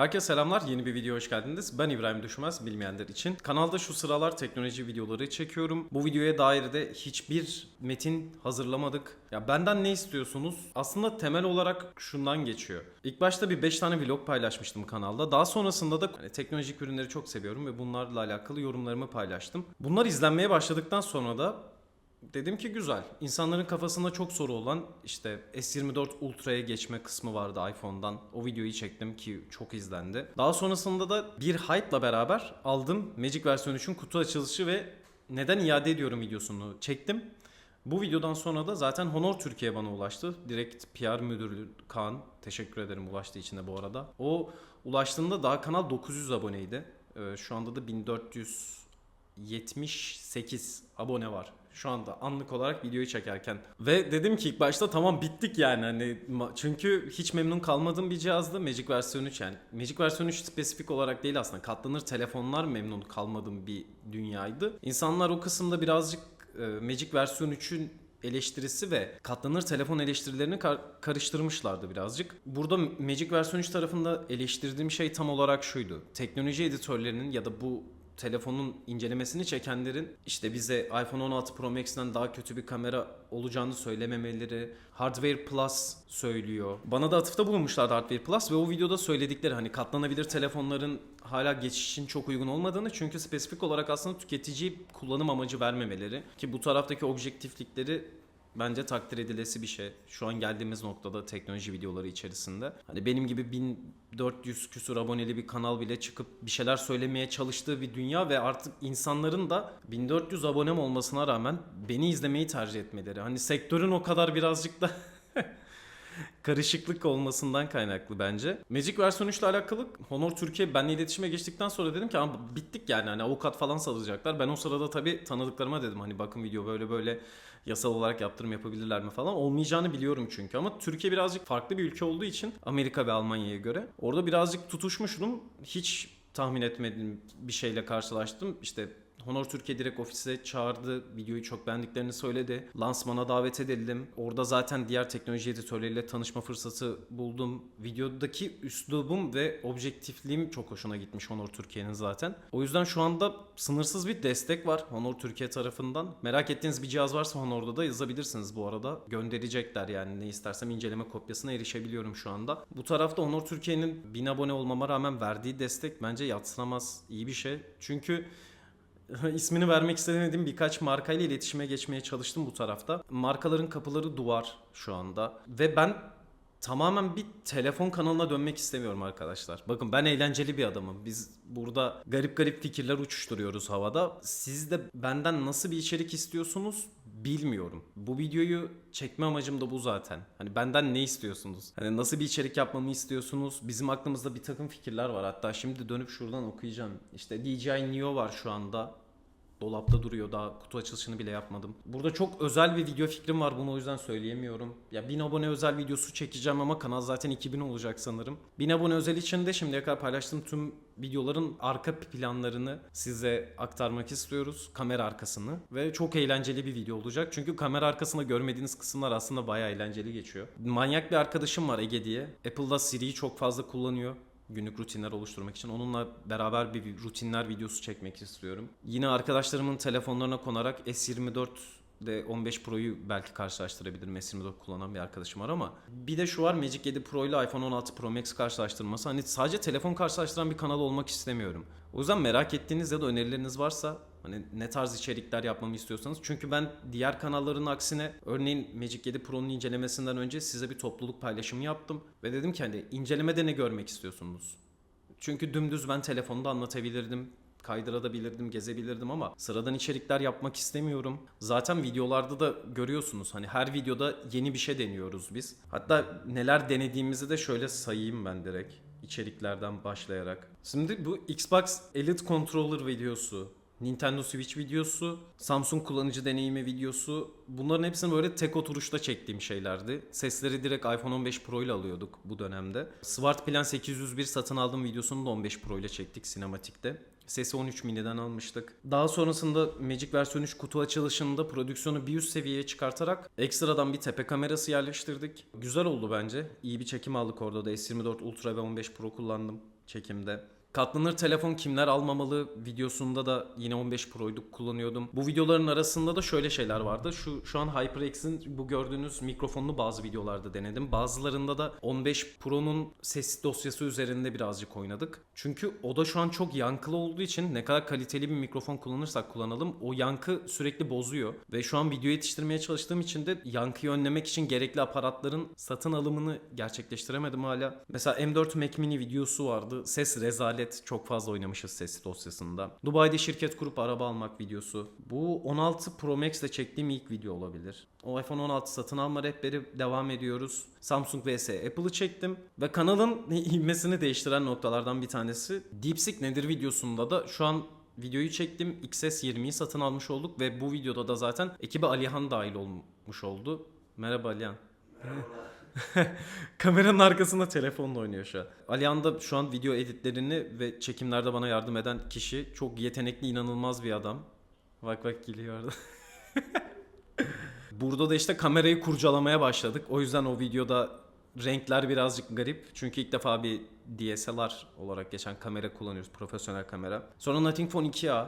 Herkese selamlar. Yeni bir video hoş geldiniz. Ben İbrahim Düşmez bilmeyenler için. Kanalda şu sıralar teknoloji videoları çekiyorum. Bu videoya dair de hiçbir metin hazırlamadık. Ya benden ne istiyorsunuz? Aslında temel olarak şundan geçiyor. İlk başta bir 5 tane vlog paylaşmıştım kanalda. Daha sonrasında da hani teknolojik ürünleri çok seviyorum ve bunlarla alakalı yorumlarımı paylaştım. Bunlar izlenmeye başladıktan sonra da Dedim ki güzel. İnsanların kafasında çok soru olan işte S24 Ultra'ya geçme kısmı vardı iPhone'dan. O videoyu çektim ki çok izlendi. Daha sonrasında da bir hype'la beraber aldım Magic versiyon 3'ün kutu açılışı ve neden iade ediyorum videosunu çektim. Bu videodan sonra da zaten Honor Türkiye bana ulaştı. Direkt PR müdürü Kaan. Teşekkür ederim ulaştığı için de bu arada. O ulaştığında daha kanal 900 aboneydi. Ee, şu anda da 1478 abone var şu anda anlık olarak videoyu çekerken. Ve dedim ki ilk başta tamam bittik yani hani çünkü hiç memnun kalmadığım bir cihazdı Magic versiyon 3 yani. Magic versiyon 3 spesifik olarak değil aslında katlanır telefonlar memnun kalmadığım bir dünyaydı. İnsanlar o kısımda birazcık e, Magic versiyon 3'ün eleştirisi ve katlanır telefon eleştirilerini kar- karıştırmışlardı birazcık. Burada Magic versiyon 3 tarafında eleştirdiğim şey tam olarak şuydu. Teknoloji editörlerinin ya da bu telefonun incelemesini çekenlerin işte bize iPhone 16 Pro Max'ten daha kötü bir kamera olacağını söylememeleri, Hardware Plus söylüyor. Bana da atıfta bulunmuşlardı Hardware Plus ve o videoda söyledikleri hani katlanabilir telefonların hala geçiş için çok uygun olmadığını çünkü spesifik olarak aslında tüketici kullanım amacı vermemeleri ki bu taraftaki objektiflikleri bence takdir edilesi bir şey. Şu an geldiğimiz noktada teknoloji videoları içerisinde. Hani benim gibi 1400 küsur aboneli bir kanal bile çıkıp bir şeyler söylemeye çalıştığı bir dünya ve artık insanların da 1400 abonem olmasına rağmen beni izlemeyi tercih etmeleri. Hani sektörün o kadar birazcık da karışıklık olmasından kaynaklı bence. Magic versiyon 3 ile alakalı Honor Türkiye benle iletişime geçtikten sonra dedim ki ama bittik yani hani avukat falan salacaklar. Ben o sırada tabii tanıdıklarıma dedim hani bakın video böyle böyle yasal olarak yaptırım yapabilirler mi falan. Olmayacağını biliyorum çünkü ama Türkiye birazcık farklı bir ülke olduğu için Amerika ve Almanya'ya göre orada birazcık tutuşmuştum. Hiç tahmin etmediğim bir şeyle karşılaştım. İşte Honor Türkiye direkt ofise çağırdı. Videoyu çok beğendiklerini söyledi. Lansmana davet edildim. Orada zaten diğer teknoloji editörleriyle tanışma fırsatı buldum. Videodaki üslubum ve objektifliğim çok hoşuna gitmiş Honor Türkiye'nin zaten. O yüzden şu anda sınırsız bir destek var Honor Türkiye tarafından. Merak ettiğiniz bir cihaz varsa Honor'da da yazabilirsiniz bu arada. Gönderecekler yani ne istersem inceleme kopyasına erişebiliyorum şu anda. Bu tarafta Honor Türkiye'nin 1000 abone olmama rağmen verdiği destek bence yatsınamaz iyi bir şey. Çünkü ismini vermek istemediğim birkaç markayla iletişime geçmeye çalıştım bu tarafta. Markaların kapıları duvar şu anda ve ben tamamen bir telefon kanalına dönmek istemiyorum arkadaşlar. Bakın ben eğlenceli bir adamım. Biz burada garip garip fikirler uçuşturuyoruz havada. Siz de benden nasıl bir içerik istiyorsunuz bilmiyorum. Bu videoyu çekme amacım da bu zaten. Hani benden ne istiyorsunuz? Hani nasıl bir içerik yapmamı istiyorsunuz? Bizim aklımızda bir takım fikirler var. Hatta şimdi dönüp şuradan okuyacağım. İşte DJI Neo var şu anda. Dolapta duruyor daha kutu açılışını bile yapmadım. Burada çok özel bir video fikrim var bunu o yüzden söyleyemiyorum. Ya 1000 abone özel videosu çekeceğim ama kanal zaten 2000 olacak sanırım. 1000 abone özel için de şimdiye kadar paylaştığım tüm videoların arka planlarını size aktarmak istiyoruz. Kamera arkasını. Ve çok eğlenceli bir video olacak. Çünkü kamera arkasında görmediğiniz kısımlar aslında bayağı eğlenceli geçiyor. Manyak bir arkadaşım var Ege diye. Apple'da Siri'yi çok fazla kullanıyor günlük rutinler oluşturmak için. Onunla beraber bir rutinler videosu çekmek istiyorum. Yine arkadaşlarımın telefonlarına konarak S24 de 15 Pro'yu belki karşılaştırabilirim. S24 kullanan bir arkadaşım var ama bir de şu var Magic 7 Pro ile iPhone 16 Pro Max karşılaştırması. Hani sadece telefon karşılaştıran bir kanal olmak istemiyorum. O yüzden merak ettiğiniz ya da önerileriniz varsa Hani ne tarz içerikler yapmamı istiyorsanız. Çünkü ben diğer kanalların aksine örneğin Magic 7 Pro'nun incelemesinden önce size bir topluluk paylaşımı yaptım. Ve dedim ki hani incelemede ne görmek istiyorsunuz? Çünkü dümdüz ben telefonda anlatabilirdim kaydırabilirdim, gezebilirdim ama sıradan içerikler yapmak istemiyorum. Zaten videolarda da görüyorsunuz hani her videoda yeni bir şey deniyoruz biz. Hatta neler denediğimizi de şöyle sayayım ben direkt içeriklerden başlayarak. Şimdi bu Xbox Elite Controller videosu, Nintendo Switch videosu, Samsung kullanıcı deneyimi videosu bunların hepsini böyle tek oturuşta çektiğim şeylerdi. Sesleri direkt iPhone 15 Pro ile alıyorduk bu dönemde. Smart Plan 801 satın aldığım videosunu da 15 Pro ile çektik sinematikte. Sesi 13 mini'den almıştık. Daha sonrasında Magic versiyon 3 kutu açılışında prodüksiyonu bir üst seviyeye çıkartarak ekstradan bir tepe kamerası yerleştirdik. Güzel oldu bence. İyi bir çekim aldık orada da S24 Ultra ve 15 Pro kullandım çekimde. Katlanır telefon kimler almamalı videosunda da yine 15 Pro'yu kullanıyordum. Bu videoların arasında da şöyle şeyler vardı. Şu şu an HyperX'in bu gördüğünüz mikrofonunu bazı videolarda denedim. Bazılarında da 15 Pro'nun ses dosyası üzerinde birazcık oynadık. Çünkü o da şu an çok yankılı olduğu için ne kadar kaliteli bir mikrofon kullanırsak kullanalım o yankı sürekli bozuyor. Ve şu an video yetiştirmeye çalıştığım için de yankıyı önlemek için gerekli aparatların satın alımını gerçekleştiremedim hala. Mesela M4 Mac Mini videosu vardı. Ses rezalet. Çok fazla oynamışız ses dosyasında. Dubai'de şirket kurup araba almak videosu. Bu 16 Pro Max ile çektiğim ilk video olabilir. O iPhone 16 satın alma rehberi devam ediyoruz. Samsung vs Apple'ı çektim. Ve kanalın inmesini değiştiren noktalardan bir tanesi DeepSeek nedir videosunda da şu an videoyu çektim. XS20'yi satın almış olduk ve bu videoda da zaten ekibe Alihan dahil olmuş oldu. Merhaba Alihan. Kameranın arkasında telefonla oynuyor şu an. Alihan da şu an video editlerini ve çekimlerde bana yardım eden kişi. Çok yetenekli, inanılmaz bir adam. Bak bak geliyor orada. Burada da işte kamerayı kurcalamaya başladık. O yüzden o videoda renkler birazcık garip. Çünkü ilk defa bir DSLR olarak geçen kamera kullanıyoruz. Profesyonel kamera. Sonra Nothing Phone 2A.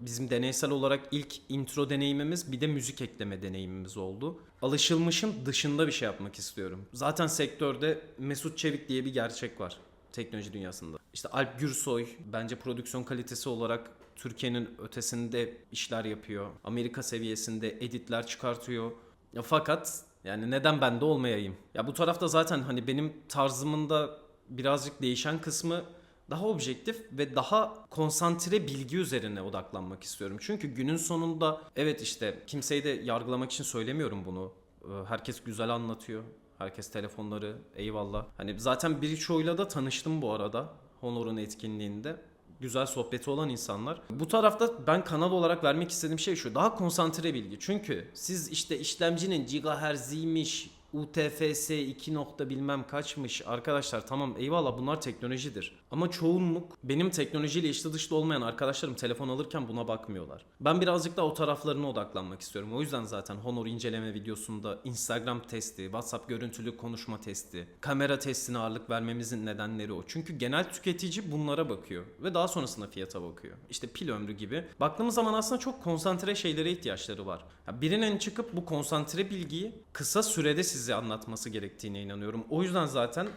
Bizim deneysel olarak ilk intro deneyimimiz bir de müzik ekleme deneyimimiz oldu. Alışılmışın dışında bir şey yapmak istiyorum. Zaten sektörde Mesut Çevik diye bir gerçek var teknoloji dünyasında. İşte Alp Gürsoy bence prodüksiyon kalitesi olarak Türkiye'nin ötesinde işler yapıyor. Amerika seviyesinde editler çıkartıyor. Ya fakat yani neden ben de olmayayım? Ya bu tarafta zaten hani benim tarzımın da birazcık değişen kısmı daha objektif ve daha konsantre bilgi üzerine odaklanmak istiyorum. Çünkü günün sonunda evet işte kimseyi de yargılamak için söylemiyorum bunu. Ee, Herkes güzel anlatıyor. Herkes telefonları eyvallah. Hani zaten birçoğuyla da tanıştım bu arada Honor'un etkinliğinde. Güzel sohbeti olan insanlar. Bu tarafta ben kanal olarak vermek istediğim şey şu. Daha konsantre bilgi. Çünkü siz işte işlemcinin gigahertz'iymiş, UTFS 2 nokta bilmem kaçmış. Arkadaşlar tamam eyvallah bunlar teknolojidir. Ama çoğunluk benim teknolojiyle içli dışlı olmayan arkadaşlarım telefon alırken buna bakmıyorlar. Ben birazcık daha o taraflarına odaklanmak istiyorum. O yüzden zaten Honor inceleme videosunda Instagram testi, WhatsApp görüntülü konuşma testi, kamera testine ağırlık vermemizin nedenleri o. Çünkü genel tüketici bunlara bakıyor ve daha sonrasında fiyata bakıyor. İşte pil ömrü gibi. Baktığımız zaman aslında çok konsantre şeylere ihtiyaçları var. Birinin çıkıp bu konsantre bilgiyi kısa sürede size anlatması gerektiğine inanıyorum. O yüzden zaten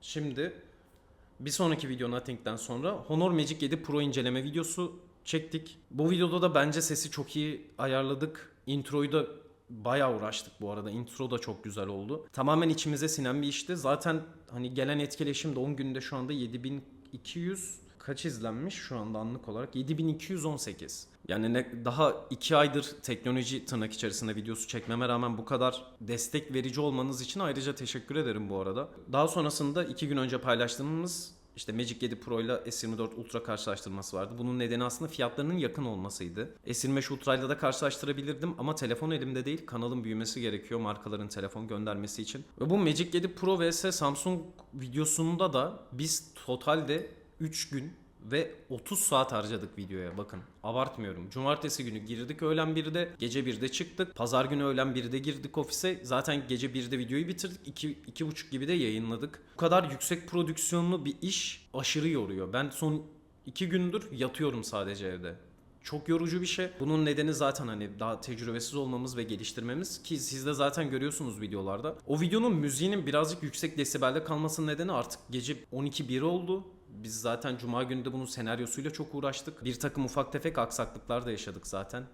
şimdi bir sonraki video Nothing'den sonra Honor Magic 7 Pro inceleme videosu çektik. Bu videoda da bence sesi çok iyi ayarladık. Introyu da bayağı uğraştık bu arada. Intro da çok güzel oldu. Tamamen içimize sinen bir işti. Zaten hani gelen etkileşim de 10 günde şu anda 7200 kaç izlenmiş şu anda anlık olarak? 7218. Yani ne, daha 2 aydır teknoloji tırnak içerisinde videosu çekmeme rağmen bu kadar destek verici olmanız için ayrıca teşekkür ederim bu arada. Daha sonrasında 2 gün önce paylaştığımız işte Magic 7 Pro ile S24 Ultra karşılaştırması vardı. Bunun nedeni aslında fiyatlarının yakın olmasıydı. S25 Ultra ile de karşılaştırabilirdim ama telefon elimde değil. Kanalın büyümesi gerekiyor markaların telefon göndermesi için. Ve bu Magic 7 Pro vs Samsung videosunda da biz totalde 3 gün ve 30 saat harcadık videoya bakın. Abartmıyorum. Cumartesi günü girdik öğlen 1'de, gece 1'de çıktık. Pazar günü öğlen 1'de girdik ofise. Zaten gece 1'de videoyu bitirdik. 2 iki, 2.30 gibi de yayınladık. Bu kadar yüksek prodüksiyonlu bir iş aşırı yoruyor. Ben son 2 gündür yatıyorum sadece evde. Çok yorucu bir şey. Bunun nedeni zaten hani daha tecrübesiz olmamız ve geliştirmemiz ki siz de zaten görüyorsunuz videolarda. O videonun müziğinin birazcık yüksek desibelde kalmasının nedeni artık gece 12-1 oldu. Biz zaten cuma günü de bunun senaryosuyla çok uğraştık. Bir takım ufak tefek aksaklıklar da yaşadık zaten.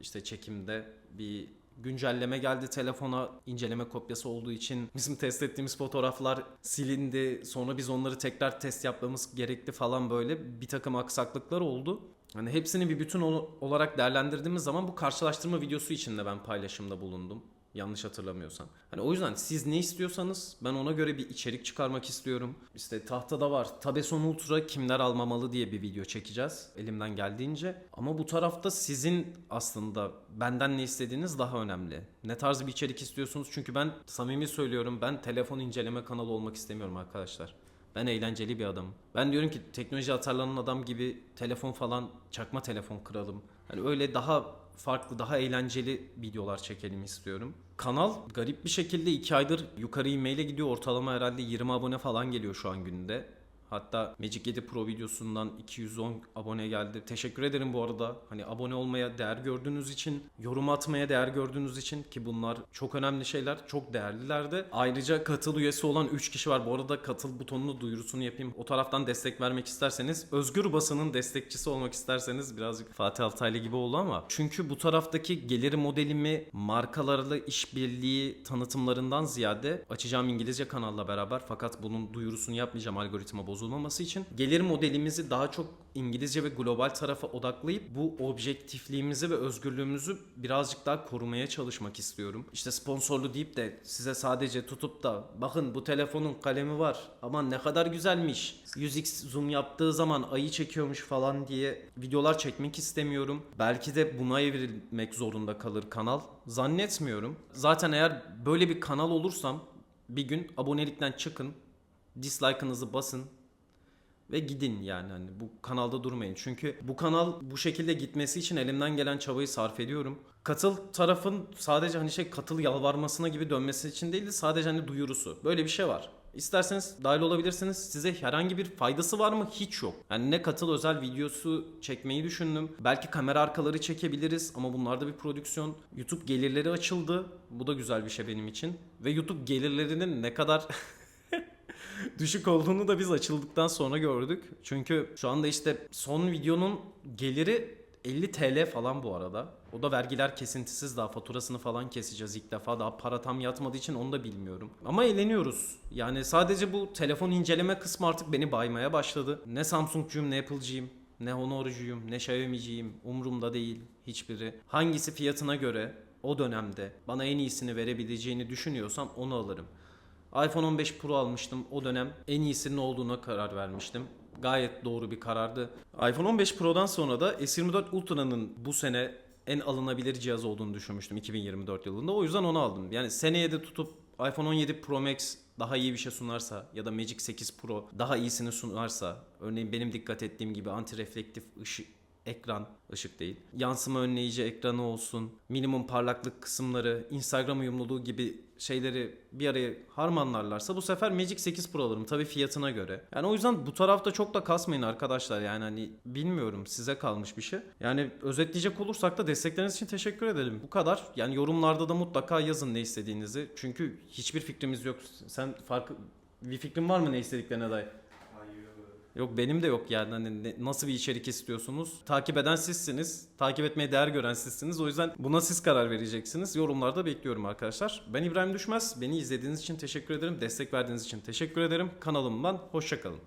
İşte çekimde bir güncelleme geldi telefona inceleme kopyası olduğu için bizim test ettiğimiz fotoğraflar silindi sonra biz onları tekrar test yapmamız gerekti falan böyle bir takım aksaklıklar oldu. Hani hepsini bir bütün ol- olarak değerlendirdiğimiz zaman bu karşılaştırma videosu için de ben paylaşımda bulundum. Yanlış hatırlamıyorsam. Hani o yüzden siz ne istiyorsanız ben ona göre bir içerik çıkarmak istiyorum. İşte tahtada var. Tabeson Ultra kimler almamalı diye bir video çekeceğiz elimden geldiğince. Ama bu tarafta sizin aslında benden ne istediğiniz daha önemli. Ne tarz bir içerik istiyorsunuz? Çünkü ben samimi söylüyorum ben telefon inceleme kanalı olmak istemiyorum arkadaşlar. Ben eğlenceli bir adamım. Ben diyorum ki teknoloji atarlanan adam gibi telefon falan çakma telefon kıralım. Hani öyle daha farklı, daha eğlenceli videolar çekelim istiyorum. Kanal garip bir şekilde 2 aydır yukarı inmeyle gidiyor. Ortalama herhalde 20 abone falan geliyor şu an günde. Hatta Magic 7 Pro videosundan 210 abone geldi. Teşekkür ederim bu arada. Hani abone olmaya değer gördüğünüz için, yorum atmaya değer gördüğünüz için ki bunlar çok önemli şeyler, çok değerliler de. Ayrıca katıl üyesi olan 3 kişi var. Bu arada katıl butonunu duyurusunu yapayım. O taraftan destek vermek isterseniz, Özgür Basın'ın destekçisi olmak isterseniz birazcık Fatih Altaylı gibi oldu ama çünkü bu taraftaki gelir modelimi markalarla işbirliği tanıtımlarından ziyade açacağım İngilizce kanalla beraber fakat bunun duyurusunu yapmayacağım algoritma bozulmaması için. Gelir modelimizi daha çok İngilizce ve global tarafa odaklayıp bu objektifliğimizi ve özgürlüğümüzü birazcık daha korumaya çalışmak istiyorum. İşte sponsorlu deyip de size sadece tutup da bakın bu telefonun kalemi var aman ne kadar güzelmiş 100x zoom yaptığı zaman ayı çekiyormuş falan diye videolar çekmek istemiyorum. Belki de buna evrilmek zorunda kalır kanal. Zannetmiyorum. Zaten eğer böyle bir kanal olursam bir gün abonelikten çıkın, dislike'ınızı basın, ve gidin yani hani bu kanalda durmayın. Çünkü bu kanal bu şekilde gitmesi için elimden gelen çabayı sarf ediyorum. Katıl tarafın sadece hani şey katıl yalvarmasına gibi dönmesi için değil de sadece hani duyurusu. Böyle bir şey var. İsterseniz dahil olabilirsiniz. Size herhangi bir faydası var mı? Hiç yok. Yani ne katıl özel videosu çekmeyi düşündüm. Belki kamera arkaları çekebiliriz ama bunlar da bir prodüksiyon. YouTube gelirleri açıldı. Bu da güzel bir şey benim için. Ve YouTube gelirlerinin ne kadar düşük olduğunu da biz açıldıktan sonra gördük. Çünkü şu anda işte son videonun geliri 50 TL falan bu arada. O da vergiler kesintisiz daha faturasını falan keseceğiz ilk defa. Daha para tam yatmadığı için onu da bilmiyorum. Ama eğleniyoruz. Yani sadece bu telefon inceleme kısmı artık beni baymaya başladı. Ne Samsung'cuyum ne Apple'cıyım. Ne Honor'cuyum ne Xiaomi'ciyim. Umurumda değil hiçbiri. Hangisi fiyatına göre o dönemde bana en iyisini verebileceğini düşünüyorsam onu alırım. iPhone 15 Pro almıştım. O dönem en iyisinin olduğuna karar vermiştim. Gayet doğru bir karardı. iPhone 15 Pro'dan sonra da S24 Ultra'nın bu sene en alınabilir cihaz olduğunu düşünmüştüm 2024 yılında. O yüzden onu aldım. Yani seneye de tutup iPhone 17 Pro Max daha iyi bir şey sunarsa ya da Magic 8 Pro daha iyisini sunarsa örneğin benim dikkat ettiğim gibi anti reflektif ışık ekran ışık değil. Yansıma önleyici ekranı olsun, minimum parlaklık kısımları, Instagram uyumluluğu gibi şeyleri bir araya harmanlarlarsa bu sefer Magic 8 Pro alırım tabii fiyatına göre. Yani o yüzden bu tarafta çok da kasmayın arkadaşlar yani hani bilmiyorum size kalmış bir şey. Yani özetleyecek olursak da destekleriniz için teşekkür edelim. Bu kadar. Yani yorumlarda da mutlaka yazın ne istediğinizi. Çünkü hiçbir fikrimiz yok. Sen farkı bir fikrin var mı ne istediklerine dair? Yok benim de yok yani hani ne- nasıl bir içerik istiyorsunuz? Takip eden sizsiniz. Takip etmeye değer gören sizsiniz. O yüzden buna siz karar vereceksiniz. Yorumlarda bekliyorum arkadaşlar. Ben İbrahim Düşmez. Beni izlediğiniz için teşekkür ederim. Destek verdiğiniz için teşekkür ederim. Kanalımdan hoşçakalın.